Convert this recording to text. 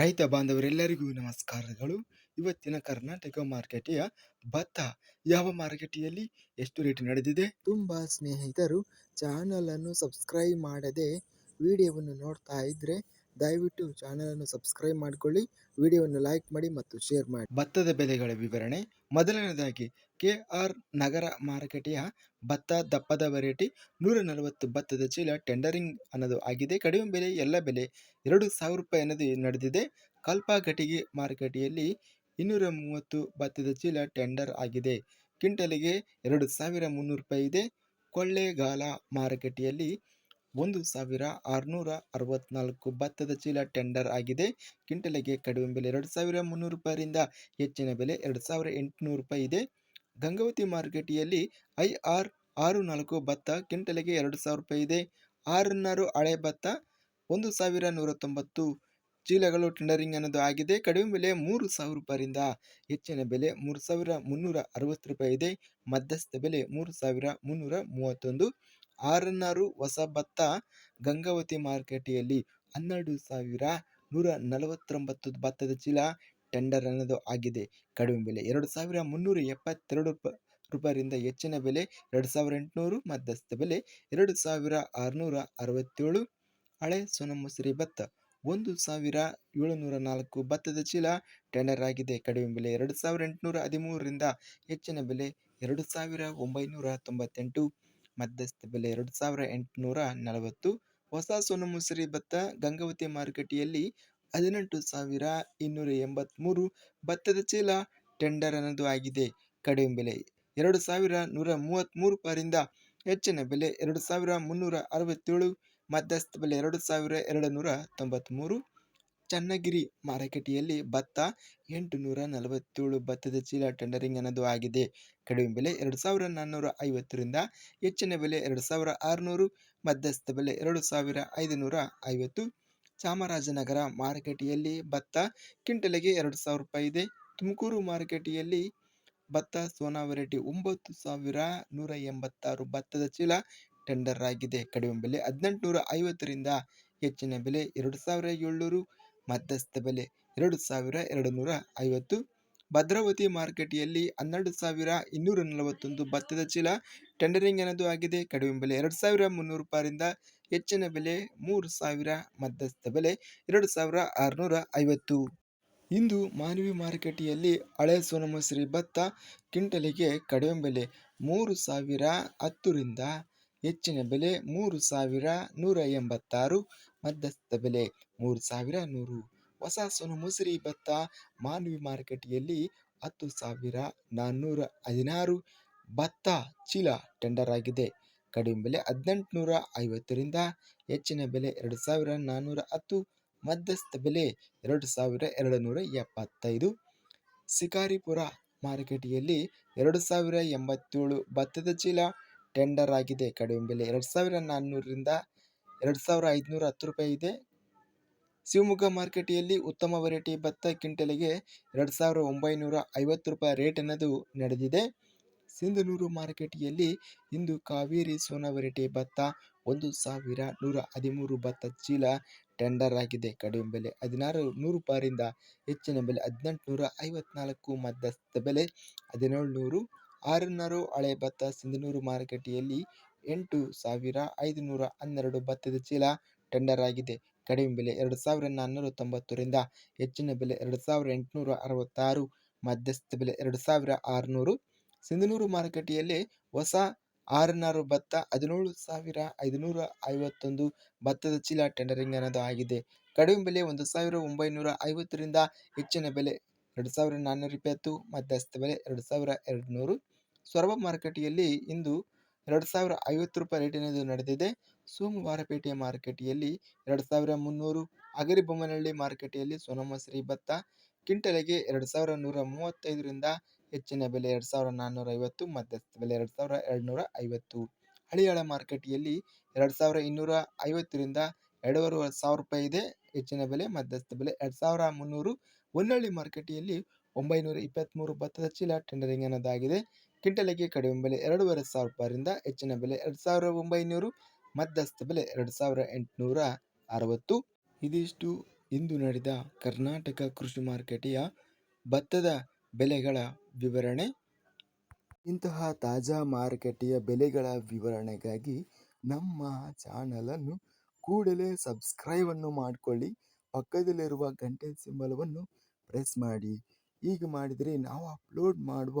ರೈತ ಬಾಂಧವರೆಲ್ಲರಿಗೂ ನಮಸ್ಕಾರಗಳು. ಇವತ್ತಿನ ಕರ್ನಾಟಕ ಮಾರ್ಕೆಟೆಯ ಭತ್ತ ಯಾವ ಮಾರುಕಟ್ಟೆಯಲ್ಲಿ ಎಷ್ಟು ರೇಟ್ ನಡೆದಿದೆ? ತುಂಬ ಸ್ನೇಹಿತರು, ಚಾನಲನ್ನು ಸಬ್ಸ್ಕ್ರೈಬ್ ಮಾಡದೆ, ವಿಡಿಯೋವನ್ನು ನೋಡ್ತಾ ಇದ್ದರೆ ದಯವಿಟ್ಟು ಚಾನಲನ್ನು ಸಬ್ಸ್ಕ್ರೈಬ್ ಮಾಡಿಕೊಳ್ಳಿ, ವಿಡಿಯೋವನ್ನು ಲೈಕ್ ಮಾಡಿ ಮತ್ತು ಶೇರ್ ಮಾಡಿ. ಭತ್ತದ ಬೆಲೆಗಳ ವಿವರಣೆ. ಮೊದಲನೇದಾಗಿ ಕೆ ಆರ್ ನಗರ ಮಾರುಕಟ್ಟೆಯ ಭತ್ತ ದಪ್ಪದ ವೆರೈಟಿ ನೂರ ನಲವತ್ತು ಭತ್ತದ ಚೀಲ ಟೆಂಡರಿಂಗ್ ಅನ್ನೋದು ಆಗಿದೆ. ಕಡಿಮೆ ಬೆಲೆ, ಎಲ್ಲ ಬೆಲೆ ಎರಡು ಸಾವಿರ ರೂಪಾಯಿ ಅನ್ನೋದು ನಡೆದಿದೆ. ಕಲ್ಪ ಘಟಿಗೆ ಮಾರುಕಟ್ಟೆಯಲ್ಲಿ ಇನ್ನೂರ ಮೂವತ್ತು ಭತ್ತದ ಚೀಲ ಟೆಂಡರ್ ಆಗಿದೆ. ಕ್ವಿಂಟಲಿಗೆ ಎರಡು ಸಾವಿರ ಮುನ್ನೂರು ರೂಪಾಯಿ ಇದೆ. ಕೊಳ್ಳೇಗಾಲ ಮಾರುಕಟ್ಟೆಯಲ್ಲಿ ಒಂದು ಸಾವಿರ ಆರುನೂರ ಅರವತ್ನಾಲ್ಕು ಭತ್ತದ ಚೀಲ ಟೆಂಡರ್ ಆಗಿದೆ. ಕ್ವಿಂಟಲಿಗೆ ಕಡಿಮೆ ಬೆಲೆ ಎರಡು ಸಾವಿರ ಮುನ್ನೂರು ರೂಪಾಯಿಯಿಂದ ಹೆಚ್ಚಿನ ಬೆಲೆ ಎರಡು ಸಾವಿರ ಎಂಟುನೂರು ರೂಪಾಯಿ ಇದೆ. ಗಂಗಾವತಿ ಮಾರುಕಟ್ಟೆಯಲ್ಲಿ ಐ ಆರ್ ಆರು ನಾಲ್ಕು ಭತ್ತ, ಕ್ವಿಂಟಲಿಗೆ ಎರಡು ಸಾವಿರ ರೂಪಾಯಿ ಇದೆ. ಆರನ್ನಾರು ಹಳೆ ಭತ್ತ, ಒಂದು ಸಾವಿರ ನೂರ ತೊಂಬತ್ತು ಚೀಲಗಳು ಟೆಂಡರಿಂಗ್ ಅನ್ನೋದು ಆಗಿದೆ. ಕಡಿಮೆ ಬೆಲೆ ಮೂರು ಸಾವಿರ ರೂಪಾಯಿಂದ ಹೆಚ್ಚಿನ ಬೆಲೆ ಮೂರು ಸಾವಿರ ಮುನ್ನೂರ ಅರವತ್ತು ರೂಪಾಯಿ ಇದೆ. ಮಧ್ಯಸ್ಥ ಬೆಲೆ ಮೂರು ಸಾವಿರ ಮುನ್ನೂರ ಮೂವತ್ತೊಂದು. ಆರನ್ನಾರು ಹೊಸ ಭತ್ತ ಗಂಗಾವತಿ ಮಾರುಕಟ್ಟೆಯಲ್ಲಿ ಹನ್ನೆರಡು ಸಾವಿರ ನೂರ ನಲವತ್ತೊಂಬತ್ತು ಭತ್ತದ ಚೀಲ ಟೆಂಡರ್ ಅನ್ನೋದು ಆಗಿದೆ. ಕಡಿಮೆ ಬೆಲೆ ಎರಡು ಸಾವಿರ ಮುನ್ನೂರ ಎಪ್ಪತ್ತೆರಡು ರೂಪಾಯಿಂದ ಹೆಚ್ಚಿನ ಬೆಲೆ ಎರಡು ಸಾವಿರ ಎಂಟುನೂರು, ಮಧ್ಯಸ್ಥ ಬೆಲೆ ಎರಡು ಸಾವಿರ ಆರುನೂರ ಅರವತ್ತೇಳು, ಹಳೆ ಸೋನಮಸೂರಿ ಭತ್ತ ಒಂದು ಸಾವಿರ ಏಳುನೂರ ನಾಲ್ಕು ಭತ್ತದ ಚೀಲ ಟೆಂಡರ್ ಆಗಿದೆ. ಕಡಿಮೆ ಬೆಲೆ ಎರಡು ಸಾವಿರ ಎಂಟುನೂರ ಹದಿಮೂರರಿಂದ ಹೆಚ್ಚಿನ ಬೆಲೆ ಎರಡು ಸಾವಿರ ಒಂಬೈನೂರ ತೊಂಬತ್ತೆಂಟು. ಮಧ್ಯಸ್ಥ ಬೆಲೆ ಎರಡು ಸಾವಿರ ಎಂಟುನೂರ ನಲವತ್ತು. ಹೊಸ ಸೋನಮಸೂರಿ ಭತ್ತ ಗಂಗಾವತಿ ಮಾರುಕಟ್ಟೆಯಲ್ಲಿ ಹದಿನೆಂಟು ಸಾವಿರ ಇನ್ನೂರ ಎಂಬತ್ತ್ಮೂರು ಭತ್ತದ ಚೀಲ ಟೆಂಡರ್ ಅನ್ನೋದು ಆಗಿದೆ. ಕಡಿಮೆ ಬೆಲೆ ಎರಡು ಸಾವಿರ ನೂರ ಮೂವತ್ತ್ಮೂರು ರೂಪಾಯಿಯಿಂದ ಹೆಚ್ಚಿನ ಬೆಲೆ ಎರಡು ಸಾವಿರ ಮುನ್ನೂರ ಅರವತ್ತೇಳು. ಮಧ್ಯಸ್ಥ ಬೆಲೆ ಎರಡು ಸಾವಿರ ಎರಡು ನೂರ ತೊಂಬತ್ತ್ಮೂರು ಚನ್ನಗಿರಿ ಮಾರುಕಟ್ಟೆಯಲ್ಲಿ ಭತ್ತ ಎಂಟು ನೂರ ನಲವತ್ತೇಳು ಭತ್ತದ ಚೀಲ ಟೆಂಡರಿಂಗ್ ಅನ್ನೋದು ಆಗಿದೆ. ಕಡಿಮೆ ಬೆಲೆ ಎರಡು ಸಾವಿರ ನಾನ್ನೂರ ಐವತ್ತರಿಂದ ಹೆಚ್ಚಿನ ಬೆಲೆ ಎರಡು ಸಾವಿರ ಆರುನೂರು, ಮಧ್ಯಸ್ಥ ಬೆಲೆ ಎರಡು ಸಾವಿರ ಐದುನೂರ ಐವತ್ತು. ಚಾಮರಾಜನಗರ ಮಾರುಕಟ್ಟೆಯಲ್ಲಿ ಭತ್ತ ಕ್ವಿಂಟಲಿಗೆ ಎರಡು ಸಾವಿರ ರೂಪಾಯಿ ಇದೆ. ತುಮಕೂರು ಮಾರುಕಟ್ಟೆಯಲ್ಲಿ ಭತ್ತ ಸೋನಾ ವೆರೈಟಿ ಒಂಬತ್ತು ಸಾವಿರ ನೂರ ಎಂಬತ್ತಾರು ಭತ್ತದ ಚೀಲ ಟೆಂಡರ್ ಆಗಿದೆ. ಕಡಿಮೆ ಬೆಲೆ ಹದಿನೆಂಟುನೂರ ಐವತ್ತರಿಂದ ಹೆಚ್ಚಿನ ಬೆಲೆ ಎರಡು ಸಾವಿರ ಏಳ್ನೂರು ಮಧ್ಯಸ್ಥ ಬೆಲೆ ಎರಡು ಸಾವಿರ ಎರಡು ನೂರ ಐವತ್ತು ಭದ್ರಾವತಿ ಮಾರುಕಟ್ಟೆಯಲ್ಲಿ ಹನ್ನೆರಡು ಸಾವಿರ ಇನ್ನೂರ ನಲವತ್ತೊಂದು ಭತ್ತದ ಚೀಲ ಟೆಂಡರಿಂಗ್ ಅನ್ನೋದು ಆಗಿದೆ? ಕಡಿಮೆ ಬೆಲೆ ಎರಡು ಸಾವಿರ ಮುನ್ನೂರು ರೂಪಾಯಿಂದ ಹೆಚ್ಚಿನ ಬೆಲೆ ಮೂರು ಸಾವಿರ ಮಧ್ಯಸ್ಥ ಬೆಲೆ ಎರಡು ಸಾವಿರ ಆರುನೂರ ಐವತ್ತು ಇಂದು ಮಾನವಿ ಮಾರುಕಟ್ಟೆಯಲ್ಲಿ ಹಳೆ ಸೋನಮಸೂರಿ ಭತ್ತ ಕಿಂಟಲಿಗೆ ಕಡಿಮೆ ಬೆಲೆ ಮೂರು ಸಾವಿರ ಹತ್ತರಿಂದ ಹೆಚ್ಚಿನ ಬೆಲೆ ಮೂರು ಸಾವಿರ ನೂರ ಎಂಬತ್ತಾರು ಮಧ್ಯಸ್ಥ ಬೆಲೆ ಮೂರು ಸಾವಿರ ನೂರು. ಹೊಸ ಸೋನಮಸೂರಿ ಭತ್ತ ಮಾನವಿ ಮಾರುಕಟ್ಟೆಯಲ್ಲಿ ಹತ್ತು ಸಾವಿರ ನಾನ್ನೂರ ಹದಿನಾರು ಭತ್ತ ಚೀಲ ಟೆಂಡರ್ ಆಗಿದೆ. ಕಡಿಮೆ ಬೆಲೆ ಹದಿನೆಂಟುನೂರ ಐವತ್ತರಿಂದ ಹೆಚ್ಚಿನ ಬೆಲೆ ಎರಡು ಸಾವಿರ ನಾನ್ನೂರ ಹತ್ತು, ಮಧ್ಯಸ್ಥ ಬೆಲೆ ಎರಡು ಸಾವಿರ ಎರಡು ನೂರ ಎಪ್ಪತ್ತೈದು. ಶಿಕಾರಿಪುರ ಮಾರುಕಟ್ಟೆಯಲ್ಲಿ ಎರಡು ಸಾವಿರ ಎಂಬತ್ತೇಳು ಭತ್ತದ ಚೀಲ ಟೆಂಡರ್ ಆಗಿದೆ. ಕಡಿಮೆ ಬೆಲೆ ಎರಡು ಸಾವಿರ ನಾನ್ನೂರರಿಂದ ಎರಡು ಸಾವಿರ ಐದುನೂರ ಹತ್ತು ರೂಪಾಯಿ ಇದೆ. ಶಿವಮೊಗ್ಗ ಮಾರುಕಟ್ಟೆಯಲ್ಲಿ ಉತ್ತಮ ವೆರೈಟಿ ಭತ್ತ ಕ್ವಿಂಟಲಿಗೆ ಎರಡು ಸಾವಿರ ಒಂಬೈನೂರ ಐವತ್ತು ರೂಪಾಯಿ ರೇಟ್ ಅನ್ನೋದು ನಡೆದಿದೆ. ಸಿಂಧನೂರು ಮಾರುಕಟ್ಟೆಯಲ್ಲಿ ಇಂದು ಕಾವೇರಿ ಸೋನ ವೆರೈಟಿ ಭತ್ತ ಒಂದು ಸಾವಿರ ನೂರ ಹದಿಮೂರು ಭತ್ತ ಚೀಲ ಟೆಂಡರ್ ಆಗಿದೆ. ಕಡಿಮೆ ಬೆಲೆ ಹದಿನಾರು ನೂರು ರೂಪಾಯಿಂದ ಹೆಚ್ಚಿನ ಬೆಲೆ ಹದಿನೆಂಟುನೂರ ಐವತ್ನಾಲ್ಕು ಮಧ್ಯಸ್ಥ ಬೆಲೆ ಹದಿನೇಳು ನೂರು ಆರುನೂರು ಹಳೆ ಭತ್ತ ಸಿಂಧನೂರು ಮಾರುಕಟ್ಟೆಯಲ್ಲಿ ಎಂಟು ಸಾವಿರ ಐದುನೂರ ಹನ್ನೆರಡು ಭತ್ತದ ಚೀಲ ಟೆಂಡರ್ ಆಗಿದೆ. ಕಡಿಮೆ ಬೆಲೆ ಎರಡು ಸಾವಿರದ ನಾನ್ನೂರ ತೊಂಬತ್ತರಿಂದ ಹೆಚ್ಚಿನ ಬೆಲೆ ಎರಡು ಸಾವಿರ ಎಂಟುನೂರ ಅರವತ್ತಾರು ಮಧ್ಯಸ್ಥ ಬೆಲೆ ಎರಡು ಸಾವಿರ ಆರುನೂರು. ಸಿಂಧನೂರು ಮಾರುಕಟ್ಟೆಯಲ್ಲಿ ಹೊಸ ಆರುನಾರು ಭತ್ತ, ಹದಿನೇಳು ಸಾವಿರ ಐದುನೂರ ಐವತ್ತೊಂದು ಭತ್ತದ ಚೀಲ ಟೆಂಡರಿಂಗ್ ಅನ್ನೋದು ಆಗಿದೆ. ಕಡಿಮೆ ಬೆಲೆ ಒಂದು ಸಾವಿರ ಒಂಬೈನೂರ ಐವತ್ತರಿಂದ ಹೆಚ್ಚಿನ ಬೆಲೆ ಎರಡು ಸಾವಿರದ ನಾನ್ನೂರ ಇಪ್ಪತ್ತು ಮಧ್ಯಸ್ಥ ಬೆಲೆ ಎರಡು ಸಾವಿರ ಎರಡು ನೂರು ಸೊರಬ ಮಾರುಕಟ್ಟೆಯಲ್ಲಿ ಇಂದು ಎರಡು ಸಾವಿರ ಐವತ್ತು ರೂಪಾಯಿ ರೇಟಿನದು ನಡೆದಿದೆ. ಸೋಮವಾರಪೇಟೆಯ ಮಾರುಕಟ್ಟೆಯಲ್ಲಿ ಎರಡು ಸಾವಿರ ಮುನ್ನೂರು, ಅಗರಿಬೊಮ್ಮನಹಳ್ಳಿ ಮಾರುಕಟ್ಟೆಯಲ್ಲಿ ಸೋನಮಸರಿ ಭತ್ತ ಕ್ವಿಂಟಲ್ಗೆ ಎರಡು ಸಾವಿರ ನೂರ ಮೂವತ್ತೈದರಿಂದ ಹೆಚ್ಚಿನ ಬೆಲೆ ಎರಡು ಸಾವಿರ ನಾನ್ನೂರ ಐವತ್ತು ಮಧ್ಯಸ್ಥ ಬೆಲೆ ಎರಡು ಸಾವಿರ ಎರಡುನೂರ ಐವತ್ತು ಹಳಿಯಾಳ ಮಾರುಕಟ್ಟೆಯಲ್ಲಿ ಎರಡು ಸಾವಿರ ಇನ್ನೂರ ಐವತ್ತರಿಂದ ಎರಡೂವರೆ ಸಾವಿರ ರೂಪಾಯಿ ಇದೆ. ಹೆಚ್ಚಿನ ಬೆಲೆ, ಮಧ್ಯಸ್ಥ ಬೆಲೆ ಎರಡು ಸಾವಿರ ಮುನ್ನೂರು. ಹೊನ್ನಳ್ಳಿ ಮಾರುಕಟ್ಟೆಯಲ್ಲಿ ಒಂಬೈನೂರ ಇಪ್ಪತ್ತ್ಮೂರು ಭತ್ತದ ಚೀಲ ಟೆಂಡರಿಂಗ್ ಅನ್ನೋದಾಗಿದೆ. ಕ್ವಿಂಟಲಿಗೆ ಕಡಿಮೆ ಬೆಲೆ ಎರಡೂವರೆ ಸಾವಿರ ರೂಪಾಯಿಯಿಂದ ಹೆಚ್ಚಿನ ಬೆಲೆ ಎರಡು ಸಾವಿರ ಒಂಬೈನೂರು, ಮಧ್ಯಸ್ಥ ಬೆಲೆ ಎರಡು ಸಾವಿರ ಎಂಟುನೂರ ಅರವತ್ತು. ಇದಿಷ್ಟು ಇಂದು ನಡೆದ ಕರ್ನಾಟಕ ಕೃಷಿ ಮಾರುಕಟ್ಟೆಯ ಭತ್ತದ ಬೆಲೆಗಳ ವಿವರಣೆ. ಇಂತಹ ತಾಜಾ ಮಾರುಕಟ್ಟೆಯ ಬೆಲೆಗಳ ವಿವರಣೆಗಾಗಿ ನಮ್ಮ ಚಾನಲನ್ನು ಕೂಡಲೇ ಸಬ್ಸ್ಕ್ರೈಬನ್ನು ಮಾಡಿಕೊಳ್ಳಿ. ಪಕ್ಕದಲ್ಲಿರುವ ಗಂಟೆ ಸಿಂಬಲವನ್ನು ಪ್ರೆಸ್ ಮಾಡಿ. ಹೀಗೆ ಮಾಡಿದರೆ ನಾವು ಅಪ್ಲೋಡ್ ಮಾಡುವ